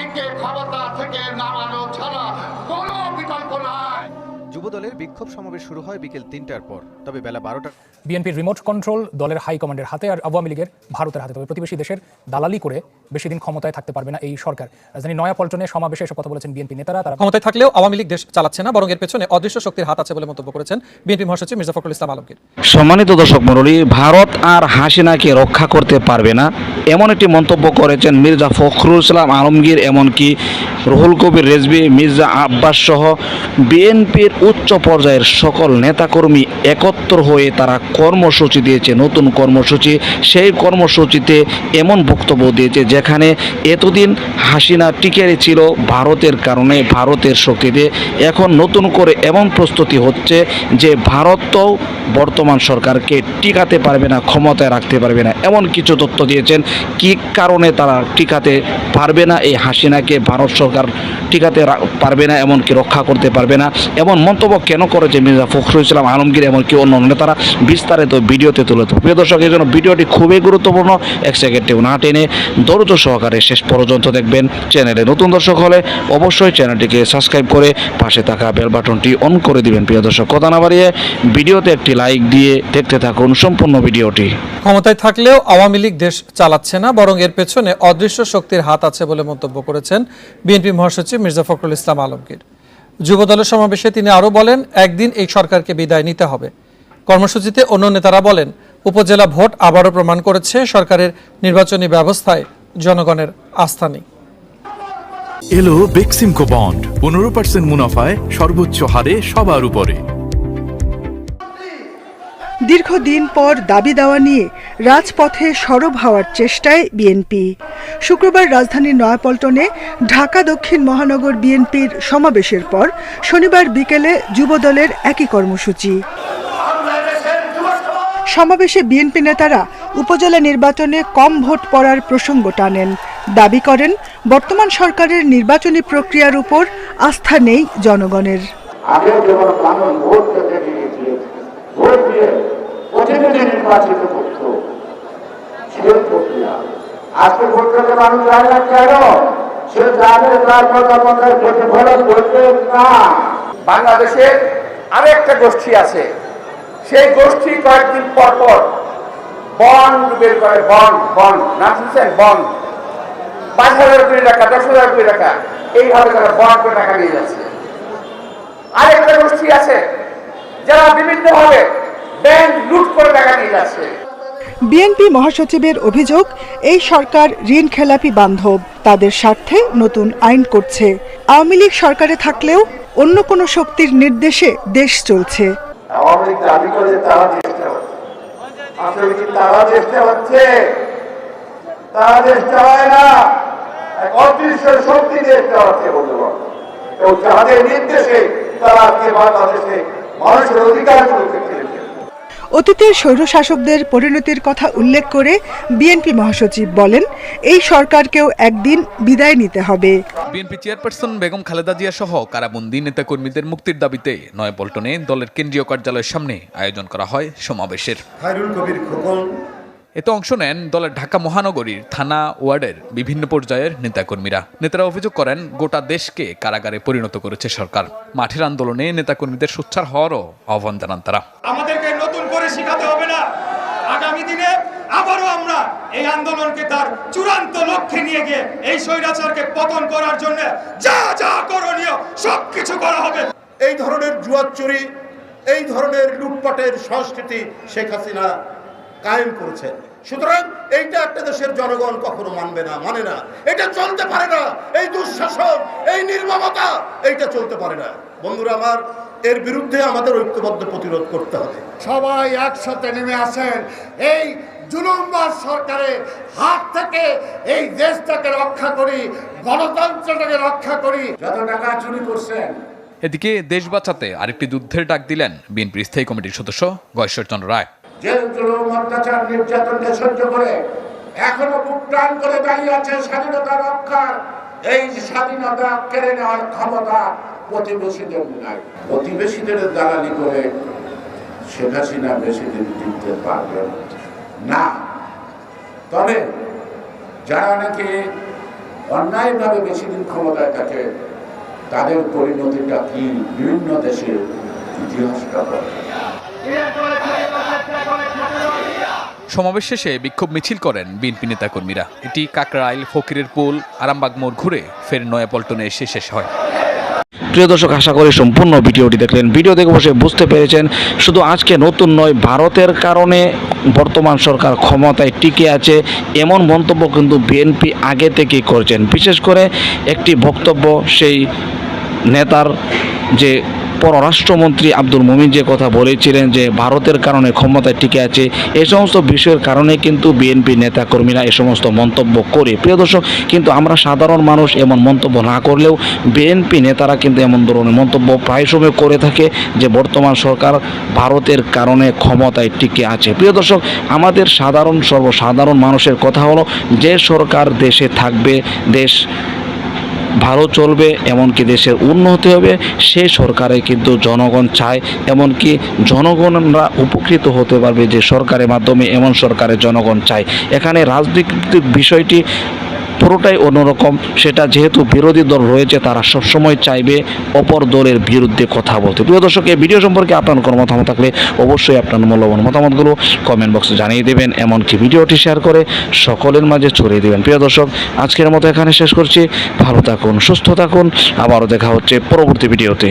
লীগকে ক্ষমতা থেকে নামানো ছাড়া যুবদলের বিক্ষোভ সমাবেশ শুরু হয় বিকেল তিনটার পর। তবে বেলা বারোটার বিএনপির রিমোট কন্ট্রোল দলের হাইকমান্ডের হাতে আর আওয়ামী লীগের ভারতের হাতে। তবে প্রতিবেশী দেশের দালালি করে বেশি দিন ক্ষমতায় থাকতে পারবে না এই সরকার। রাজধানী নয়াপল্টনে সমাবেশে এসব কথা বলেছেন বিএনপি নেতারা। তারা ক্ষমতায় থাকলেও আওয়ামী লীগ দেশ চালাচ্ছে না বরং এর পেছনে অদৃশ্য শক্তির হাত আছে বলে মন্তব্য করেছেন বিএনপি মহাসচিব মির্জা ফখরুল ইসলাম আলমগীর। সম্মানিত দর্শক মণ্ডলী ভারত আর হাসিনাকে রক্ষা করতে পারবে না এমন একটি মন্তব্য করেছেন মির্জা ফখরুল ইসলাম আলমগীর এমনকি রুহুল কবির রেজবি মির্জা আব্বাস সহ বিএনপির উচ্চ পর্যায়ের সকল নেতাকর্মী একত্র হয়ে তারা কর্মসূচি দিয়েছে, নতুন কর্মসূচি। সেই কর্মসূচিতে এমন বক্তব্য দিয়েছে যেখানে এতদিন হাসিনা টিকে ছিল ভারতের কারণে, ভারতের শক্তিতে। এখন নতুন করে এমন প্রস্তুতি হচ্ছে যে ভারত তো বর্তমান সরকারকে টিকাতে পারবে না, ক্ষমতায় রাখতে পারবে না। এমন কিছু তথ্য দিয়েছেন। কি কারণে তারা টিকাতে পারবে না? এই হাসিনাকে ভারত সরকার টিকাতে পারবে না, এমনকি রক্ষা করতে পারবে না। এমন মন্তব্য কেন করেছে মির্জা ফখরুল ইসলাম আলমগীর এমনকি অন্য অন্য নেতারা বিস্তারিত ভিডিওতে তুলে ধরবে। প্রিয় দর্শক, এই জন্য ভিডিওটি খুবই গুরুত্বপূর্ণ। এক সেকেন্ডেও না টেনে ধৈর্য সহকারে শেষ পর্যন্ত দেখবেন চ্যানেলে। নতুন দর্শক হলে অবশ্যই চ্যানেলটিকে সাবস্ক্রাইব করে পাশে থাকা বেল বাটনটি অন করে দিবেন। প্রিয় দর্শক, কথা না বাড়িয়ে ভিডিওতে একটি লাইক দিয়ে দেখতে থাকুন সম্পূর্ণ ভিডিওটি। ক্ষমতায় থাকলেও আওয়ামী লীগ দেশ চালাচ্ছে না, বরং এর পেছনে অদৃশ্য শক্তির হাত আছে বলে মন্তব্য করেছেন বিএনপি মহাসচিব মির্জা ফখরুল ইসলাম আলমগীর। যুবদলের সমাবেশে তিনি আরও বলেন, একদিন এই সরকারকে বিদায় নিতে হবে। কর্মসূচিতে অন্য নেতারা বলেন, উপজেলা ভোট আবারও প্রমাণ করেছে সরকারের নির্বাচনী ব্যবস্থায় জনগণের আস্থা নেই। এলো বেক্সিমকো বন্ড, পনেরো পার্সেন্ট মুনাফায় সর্বোচ্চ হারে সবার উপরে। দীর্ঘদিন পর দাবি দেওয়া নিয়ে রাজপথে সরব হওয়ার চেষ্টায় বিএনপি। শুক্রবার রাজধানীর নয়াপল্টনে ঢাকা দক্ষিণ মহানগর বিএনপির সমাবেশের পর শনিবার বিকেলে যুবদলের একই কর্মসূচি। সমাবেশে বিএনপি নেতারা উপজেলা নির্বাচনে কম ভোট পড়ার প্রসঙ্গ টানেন। দাবি করেন, বর্তমান সরকারের নির্বাচনী প্রক্রিয়ার উপর আস্থা নেই জনগণের আগে যেমন মানুষ ভোট পেতে গিয়েছিল ভোট দিয়ে প্রতিনিধি নির্বাচিত করত সেই প্রক্রিয়া আজকে ভোট পেতে মানুষ যায় না সে জানে তার মতামতের প্রতিফলন করবে না। বাংলাদেশে আরেকটা গোষ্ঠী আছে। সেই গোষ্ঠী কয়েকদিন পর পর বন্ড বের করে বন্ড বন্ড নাম শুনছেন? বন্ড পাঁচ হাজার কোটি টাকা, দশ হাজার কোটি টাকা। এইভাবে তারা বন্ড করে টাকা নিয়ে যাচ্ছে। আরেকটা গোষ্ঠী আছে। যারা বিভিন্নভাবে ব্যাংক লুট করে টাকা নিয়ে যাচ্ছে। বিএনপি মহাসচিবের অভিযোগ এই সরকার ঋণ খেলাপি বান্ধব তাদের স্বার্থে নতুন আইন করছে। আওয়ামী লীগ সরকারে থাকলেও অন্য কোনো শক্তির নির্দেশে দেশ চলছে। আওয়ামী লীগ দাবি করে তারা চেষ্টা আসলে কি তারা চেষ্টা হচ্ছে তারা চেষ্টা না। অদৃশ্য শক্তি চেষ্টা হচ্ছে বলতে এবং যাদের নির্দেশে তারা আজকে বাংলাদেশে মানুষের কেড়েছে অতীতের স্বৈরশাসকদের পরিণতির কথা উল্লেখ করে বিএনপি মহাসচিব বলেন এই সরকারকেও একদিন বিদায় নিতে হবে। বিএনপি চেয়ারপারসন বেগম খালেদা জিয়া সহ কারাবন্দী নেতাকর্মীদের মুক্তির দাবিতে নয়াপল্টনে দলের কেন্দ্রীয় কার্যালয়ের সামনে আয়োজন করা হয় সমাবেশের। খায়রুল কবির খোকন এতে অংশ নেন দলের ঢাকা মহানগরীর থানা ওয়ার্ডের বিভিন্ন পর্যায়ের নেতাকর্মীরা। নেতারা অভিযোগ করেন গোটা দেশকে কারাগারে পরিণত করেছে সরকার। মাঠের আন্দোলনে নেতাকর্মীদের সোচ্চার হওয়ারও আহ্বান জানান তারা। আমাদেরকে নতুন করে শিখাতে হবে না। আগামী দিনে আবারও আমরা এই আন্দোলনকে তার চূড়ান্ত লক্ষ্যে নিয়ে গিয়ে এই স্বৈরাচারকে পতন করার জন্য যা যা করণীয় সবকিছু করা হবে। এই ধরনের জুয়ার চুরি এই ধরনের লুটপাটের সংস্কৃতি শেখ হাসিনা কায়েম করেছেন সুতরাং এইটা একটা দেশের জনগণ কখনো মানবে না মানে না। এটা চলতে পারে না। এই দুঃশাসন, এই নির্মমতা, এইটা চলতে পারে না। বন্ধুরা আমার, এর বিরুদ্ধে আমাদের ঐক্যবদ্ধ প্রতিরোধ করতে হবে। সবাই একসাথে নেমে আসেন। এই জুলুমবাজ সরকারের হাত থেকে এই দেশটাকে রক্ষা করি, গণতন্ত্রটাকে রক্ষা করি। যত টাকা চুরি করছেন। এদিকে দেশ বাঁচাতে আরেকটি যুদ্ধের ডাক দিলেন বিএনপির স্থায়ী কমিটির সদস্য গয়েশ্বরচন্দ্র রায়। যে জুলুম অত্যাচার নির্যাতনকে সহ্য করে এখনও বুক করে দাঁড়িয়ে আছে স্বাধীনতা রক্ষার, এই স্বাধীনতা কেড়ে নেওয়ার ক্ষমতা প্রতিবেশীদের নাই। প্রতিবেশীদের দালালি করে শেখ হাসিনা বেশি দিন টিকতে পারবে না। তবে যারা নাকি অন্যায়ভাবে বেশি দিন ক্ষমতায় থাকে, তাদের পরিণতিটা কি? বিভিন্ন দেশের ইতিহাসটা বলে। সমাবেশ শেষে বিক্ষোভ মিছিল করেন বিএনপি নেতাকর্মীরা। এটি কাকরাইল, ফকিরের পুল, আরামবাগ মোড় ঘুরে ফের নয়াপল্টনে এসে শেষ হয়। প্রিয় দর্শক, আশা করি সম্পূর্ণ ভিডিওটি দেখলেন। ভিডিও দেখে বসে বুঝতে পেরেছেন, শুধু আজকে নতুন নয়, ভারতের কারণে বর্তমান সরকার ক্ষমতায় টিকে আছে। এমন মন্তব্য কিন্তু বিএনপি আগে থেকেই করছেন। বিশেষ করে একটি বক্তব্য সেই নেতার যে পররাষ্ট্রমন্ত্রী আব্দুল মুমিন যে কথা বলেছিলেন যে ভারতের কারণে ক্ষমতায় টিকে আছে এই সমস্ত বিষয়ের কারণে কিন্তু বিএনপি নেতাকর্মীরা এই সমস্ত মন্তব্য করে। প্রিয় দর্শক, কিন্তু আমরা সাধারণ মানুষ এমন মন্তব্য না করলেও বিএনপি নেতারা কিন্তু এমন ধরনের মন্তব্য প্রায় সময় করে থাকে যে বর্তমান সরকার ভারতের কারণে ক্ষমতায় টিকে আছে। প্রিয় দর্শক, আমাদের সাধারণ সর্বসাধারণ মানুষের কথা হলো, যে সরকার দেশে থাকবে, দেশ ভালো চলবে, এমনকি দেশের উন্নতি হবে সেই সরকারে কিন্তু জনগণ চায়, এমনকি জনগণরা উপকৃত হতে পারবে যে সরকারের মাধ্যমে, এমন সরকারের জনগণ চায়। এখানে রাজনৈতিক বিষয়টি পুরোটাই অন্যরকম, সেটা যেহেতু বিরোধী দল রয়েছে, তারা সবসময় চাইবে অপর দলের বিরুদ্ধে কথা বলতে। প্রিয় দর্শক, এই ভিডিও সম্পর্কে আপনার কোনো মতামত থাকলে অবশ্যই আপনার মূল্যবান মতামতগুলো কমেন্ট বক্সে জানিয়ে দেবেন, এমনকি ভিডিওটি শেয়ার করে সকলের মাঝে ছড়িয়ে দেবেন। প্রিয় দর্শক, আজকের মতো এখানে শেষ করছি। ভালো থাকুন, সুস্থ থাকুন। আবারও দেখা হচ্ছে পরবর্তী ভিডিওতে।